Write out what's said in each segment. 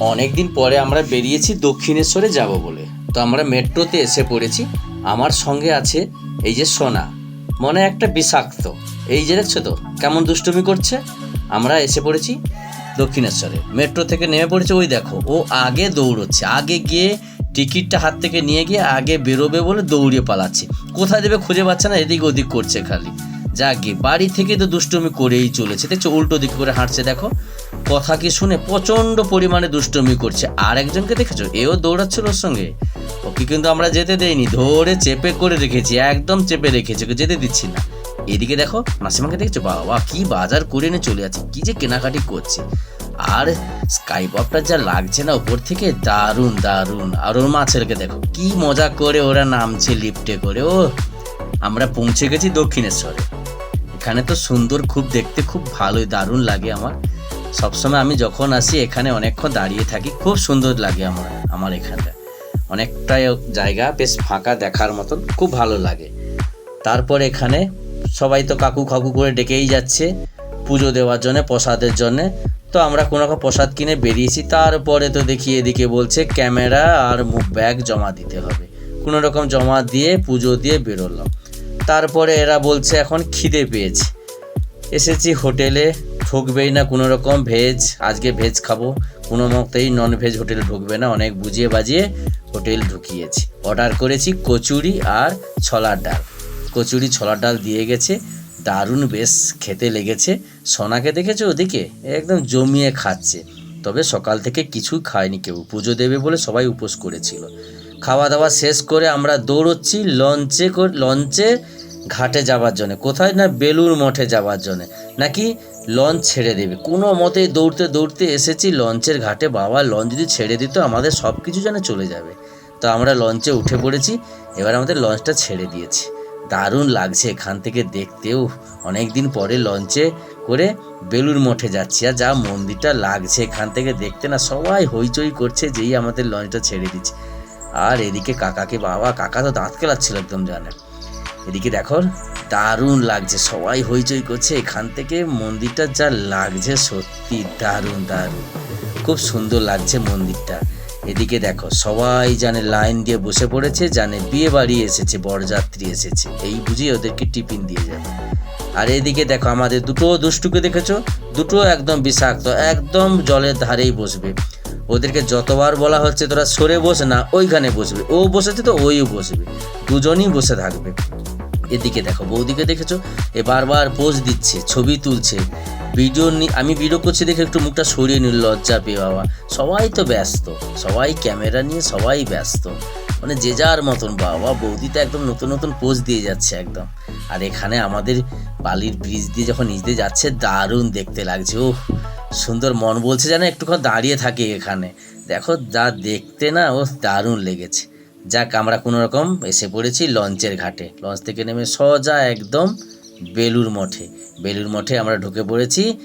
অনেক দিন পরে আমরা বেরিয়েছি দক্ষিণেশ্বরে যাব বলে। তো আমরা মেট্রোতে এসে পড়েছি। আমার সঙ্গে আছে এই যে সোনা। মনে একটা বিষাক্ত। এই যে দেখছ তো, কেমন দুষ্টুমি করছে? আমরা এসে পড়েছি দক্ষিণেশ্বরে। মেট্রো থেকে নেমে পড়েছে, ওই দেখো, ও আগে দৌড়চ্ছে। আগে গিয়ে টিকিটটা হাত থেকে নিয়ে গিয়ে আগে বেরোবে বলে দৌড়িয়ে পালাচ্ছে। কোথায় দেবে খুঁজে পাচ্ছে না, এদিক ওদিক করছে খালি। যাকে বাড়ি থেকে তো দুষ্টুমি করেই চলেছে। দেখছ, উল্টো দিক করে হাঁটছে, দেখো। কথা কি শুনে প্রচণ্ড পরিমাণে দুষ্টুমি করছে। আর একজনকে দেখেছ? এও দৌড়াচ্ছিল ওর সঙ্গে। ওকে কিন্তু আমরা যেতে দেইনি। ধরে চেপে করে রেখেছি, একদম চেপে রেখেছি, ওকে যেতে দিচ্ছি না। এদিকে দেখো, মাসিমাকে দেখছ? বাবা, কি বাজার করে নিয়ে চলে যাচ্ছে, কি যে কেনাকাটি করছে। আর স্কাইপপটা যা লাগছে না উপর থেকে, দারুণ দারুণ। আর ওর মাছেরকে দেখো, কি মজা করে ওরা নামছে, লিফটে করে। ও আমরা পৌঁছে গেছি দক্ষিণেশ্বরে। এখানে তো সুন্দর, খুব দেখতে খুব ভালোই, দারুণ লাগে আমার। সবসময় আমি যখন আসি, এখানে অনেকক্ষণ দাঁড়িয়ে থাকি, খুব সুন্দর লাগে আমার আমার এখানটা। অনেকটাই জায়গা বেশ ফাঁকা দেখার মতন, খুব ভালো লাগে। তারপর এখানে সবাই তো কাকু কাকু করে ডেকেই যাচ্ছে, পুজো দেওয়ার জন্য, প্রসাদের জন্য। তো আমরা কোনো রকম প্রসাদ কিনে বেরিয়েছি, তারপরে তো দেখি এদিকে বলছে, ক্যামেরা আর ব্যাগ জমা দিতে হবে। কোনো রকম জমা দিয়ে, পুজো দিয়ে বেরোলাম। তারপরে এরা বলছে, এখন খিদে পেয়েছে। এসেছি হোটেলে, ঠকবেই না কোনো রকম ভেজ, আজকে ভেজ খাব। কোনো মতেই নন ভেজ হোটেলে ঢুকবে না, অনেক বুঝিয়ে বাজিয়ে হোটেল ঢুকিয়েছি। অর্ডার করেছি কচুরি আর ছোলার ডাল। কচুরি, ছোলার ডাল দিয়ে গেছে, দারুণ বেশ খেতে লেগেছে। সোনাকে দেখেছ ওদিকে? একদম জমিয়ে খাচ্ছে। তবে সকাল থেকে কিছুই খায়নি কেউ। পুজো দেবে বলে সবাই উপোস করেছিল। খাওয়া দাওয়া শেষ করে আমরা দৌড়চ্ছি লঞ্চে লঞ্চে ঘাটে যাওয়ার জন্য। কোথায় না বেলুর মঠে যাওয়ার জন্য। নাকি লঞ্চ ছেড়ে দেবে। কোনো মতেই দৌড়তে দৌড়তে এসেছি, লঞ্চের ঘাটে বাবা, লঞ্চ যদি ছেড়ে দিত আমাদের সব কিছু যেন চলে যাবে। তো আমরা লঞ্চে উঠে পড়েছি, এবার আমাদের লঞ্চটা ছেড়ে দিয়েছি। দারুণ লাগছে এখান থেকে দেখতেও অনেক দিন পরে লঞ্চে করে বেলুর মঠে যাচ্ছি। আর যা মন্দিরটা লাগছে এখান থেকে দেখতে না, সবাই হইচই করছে যেই আমাদের লঞ্চটা ছেড়ে দিচ্ছে। আর এদিকে কাকাকে বাবা, কাকা তো দাঁত কেলাচ্ছিল একদম জানে। এদিকে দেখো, দারুণ লাগছে। সবাই হইচই করছে এখান থেকে। মন্দিরটা যা লাগছে সত্যি দারুণ দারুণ। খুব সুন্দর লাগছে মন্দিরটা। এদিকে দেখো, সবাই জানে লাইন দিয়ে বসে পড়েছে, জানে বিয়ে বাড়ি এসেছে, বরযাত্রী এসেছে। এই বুঝিয়ে ওদেরকে টিফিন দিয়ে যাবে আর এদিকে দেখো, আমাদের দুটো দুষ্টুকে দেখেছ? দুটো একদম বিষাক্ত, একদম জলের ধারেই বসবে। ওদেরকে যতবার বলা হচ্ছে, তোরা সরে বসে না, ওইখানে বসবে। ও বসেছে তো, ওইও বসবে। দুজনই বসে থাকবে। এদিকে দেখো, বৌদিকে দেখেছ? এ বারবার পোজ দিচ্ছে, ছবি তুলছে। ভিডিও আমি ভিডিও করছি দেখে একটু মুখটা সরিয়ে নিল, লজ্জা পেয়ে বাবা। সবাই তো ব্যস্ত, সবাই ক্যামেরা নিয়ে সবাই ব্যস্ত। মানে যে যার মতন বাবা, বৌদি তো একদম নতুন নতুন পোজ দিয়ে যাচ্ছে একদম। আর এখানে আমাদের বালির ব্রিজ দিয়ে যখন নিচ দিয়ে যাচ্ছে, দারুণ দেখতে লাগছে। ও সুন্দর মন বলছে যেন একটুক্ষণ দাঁড়িয়ে থাকে এখানে। দেখো, যা দেখতে না ও দারুণ লেগেছে। যাক, আমরা কোনো রকম এসে পড়েছি লঞ্চের ঘাটে। লঞ্চ থেকে নেমে সোজা একদম বেলুর মঠে। বেলুর মঠে আমরা ঢুকে পড়েছি।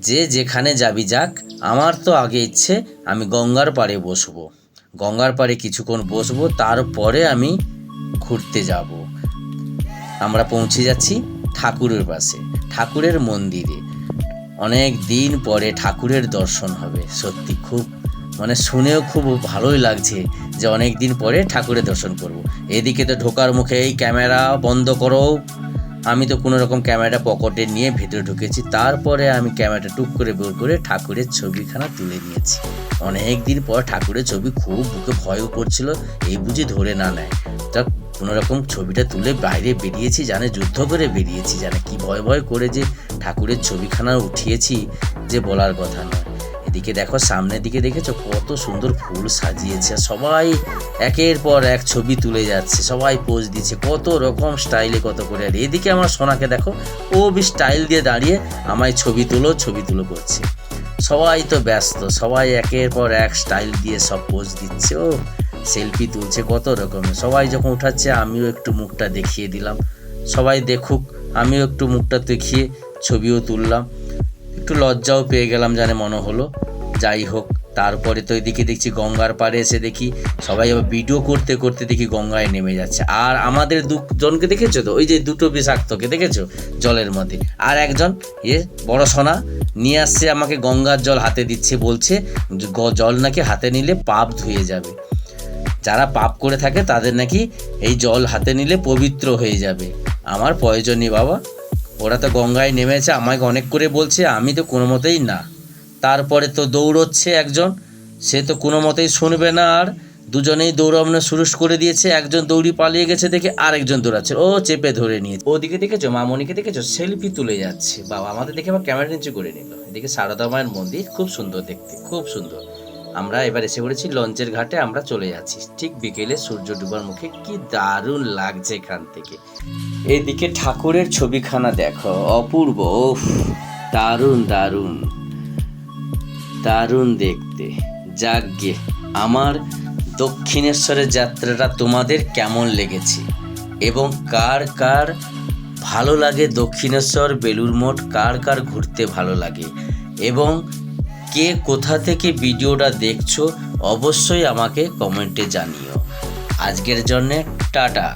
যে যেখানে যাবি যাক, আমার তো আগে ইচ্ছে, আমি গঙ্গার পাড়ে বসবো। গঙ্গার পাড়ে কিছুক্ষণ বসবো, তারপরে আমি ঘুরতে যাব। আমরা পৌঁছে যাচ্ছি ঠাকুরের পাশে, ঠাকুরের মন্দিরে। অনেক দিন পরে ঠাকুরের দর্শন হবে, সত্যি খুব মানে শুনেও খুব ভালোই লাগছে যে অনেক দিন পরে ঠাকুরের দর্শন করব। এদিকে তো ঢোকার মুখে এই ক্যামেরা বন্ধ করো। আমি তো কোনো রকম ক্যামেরাটা পকেটে নিয়ে ভেতরে ঢুকেছি। তারপরে আমি ক্যামেরাটা টুক করে বের করে ঠাকুরের ছবিখানা তুলে নিয়েছি। অনেক দিন পর ঠাকুরের ছবি খুব বুকে ভয়ও করছিল, এই বুঝি ধরে না নেয়। তা কোনো রকম ছবিটা তুলে বাইরে বেরিয়েছি, জানে যুদ্ধ করে বেরিয়েছি, জানে কি ভয় ভয় করে যে ঠাকুরের ছবিখানা উঠিয়েছি, যে বলার কথা নয়। এদিকে দেখো, সামনের দিকে দেখেছ? কত সুন্দর ফুল সাজিয়েছে সবাই একের পর এক ছবি তুলে যাচ্ছে। সবাই পোজ দিচ্ছে, কত রকম স্টাইলে কত করে। আর এদিকে আমার সোনাকে দেখো, ও বি স্টাইল দিয়ে দাঁড়িয়ে আমায় ছবি তুলো ছবি তুলো করছে। সবাই তো ব্যস্ত, সবাই একের পর এক স্টাইল দিয়ে সব পোজ দিচ্ছে। ও সেলফি তুলছে কত রকমের। সবাই যখন উঠাচ্ছে, আমিও একটু মুখটা দেখিয়ে দিলাম। সবাই দেখুক, আমিও একটু মুখটা দেখিয়ে ছবিও তুললাম। একটু লজ্জাও পেয়ে গেলাম জানে মনে হলো। যাই হোক, তারপরে তো এদিকে দেখছি গঙ্গার পাড়ে এসে দেখি সবাই আবার ভিডিও করতে করতে দেখি গঙ্গায় নেমে যাচ্ছে। আর আমাদের দুজনকে দেখেছ তো? ওই যে দুটো বিষাক্তকে দেখেছ? জলের মধ্যে। আর একজন এ বড় সোনা, নিয়ে আসছে আমাকে গঙ্গার জল হাতে দিচ্ছে, বলছে জল নাকি হাতে নিলে পাপ ধুয়ে যাবে। যারা পাপ করে থাকে তাদের নাকি এই জল হাতে নিলে পবিত্র হয়ে যাবে। আমার প্রয়োজন নেই বাবা। ওরা তো গঙ্গায় নেমেছে, আমাকে অনেক করে বলছে, আমি তো কোনো মতেই না। তারপরে তো দৌড়চ্ছে একজন, সে তো কোনো মতেই শুনবে না, আর দুজনেই দৌড়ানো শুরু করে দিয়েছে, একজন দৌড়ি পালিয়ে গেছে দেখে আরেকজন দৌড়াচ্ছে, ও চেপে ধরে নিয়ে ওদিকে দেখেছ মামনিকে দেখেছ? সেলফি তুলে যাচ্ছে, বাবা, আমাদের দেখে আবার ক্যামেরা নিচু করে নিল। এদিকে সারদা মায়ের মন্দির খুব সুন্দর দেখতে, খুব সুন্দর। আমরা এবার এসে পড়েছি লঞ্চের ঘাটে, আমরা চলে যাচ্ছি। ঠিক বিকেলে সূর্য ডুবার মুখে কি দারুণ লাগছে এখান থেকে। এদিকে ঠাকুরের ছবিখানা দেখো, অপূর্ব দারুণ দারুণ দারুণ দেখতে। যাগ্যে আমার দক্ষিণেশ্বরের যাত্রাটা তোমাদের কেমন লেগেছে? এবং কার কার ভালো লাগে দক্ষিণেশ্বর বেলুর মঠ, কার কার ঘুরতে ভালো লাগে? এবং কে কোথা থেকে ভিডিওটা দেখছ অবশ্যই আমাকে কমেন্টে জানিও। আজকের জন্যে টাটা।